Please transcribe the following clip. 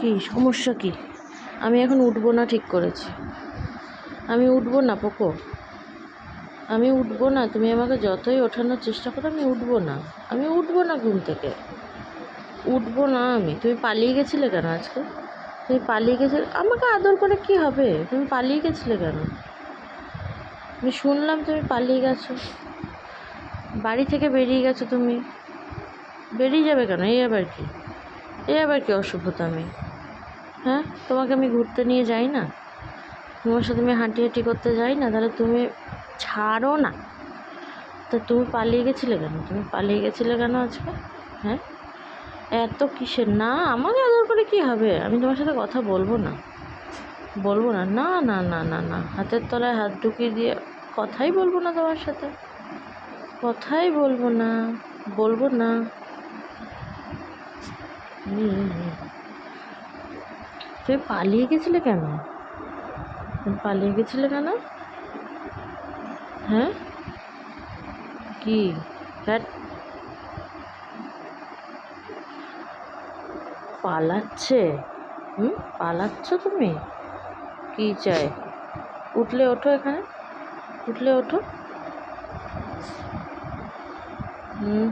কি, সমস্যা কি? আমি এখন উঠবো না ঠিক করেছি। আমি উঠবো না, পোকো। আমি উঠবো না, তুমি আমাকে যতই ওঠানোর চেষ্টা করো, আমি উঠবো না। আমি উঠবো না ঘুম থেকে। উঠবো না আমি। তুমি পালিয়ে গেছিলে কেন আজকে? তুমি পালিয়ে গেছিলে? আমাকে আদর করে কি হবে? তুমি পালিয়ে গেছিলে কেন? আমি শুনলাম তুমি পালিয়ে গেছো। বাড়ি থেকে বেরিয়ে গেছো তুমি। বেরিয়ে যাবে কেন? এই আবার কি? এই আবার কি অসভ্যতা আমি হ্যাঁ? তোমাকে আমি ঘুরতে নিয়ে যাই না? তোমার সাথে আমি হাঁটি হাঁটি করতে যাই না? তাহলে তুমি ছাড়ো না। তা তুমি পালিয়ে গেছিলে কেন? তুমি পালিয়ে গেছিলে কেন আজকে? হ্যাঁ? এত কিসের? না, আমাকে আদর করে কি হবে? আমি তোমার সাথে কথা বলব না। বলব না? না না না না না। হাতের তলায় হাত ঢুকিয়ে দিয়ে কথাই বলব না তোমার সাথে। কথাই বলব না। বলব না। তুমি পালিয়ে গেছিলে কেন? পালিয়ে গেছিলে কেন? হ্যাঁ? কি? হ্যাঁ। পালাচ্ছে? হুম? পালাচ্ছ তুমি? কি চাই? উঠলে ওঠো এখানে। উঠলে ওঠো। হুম।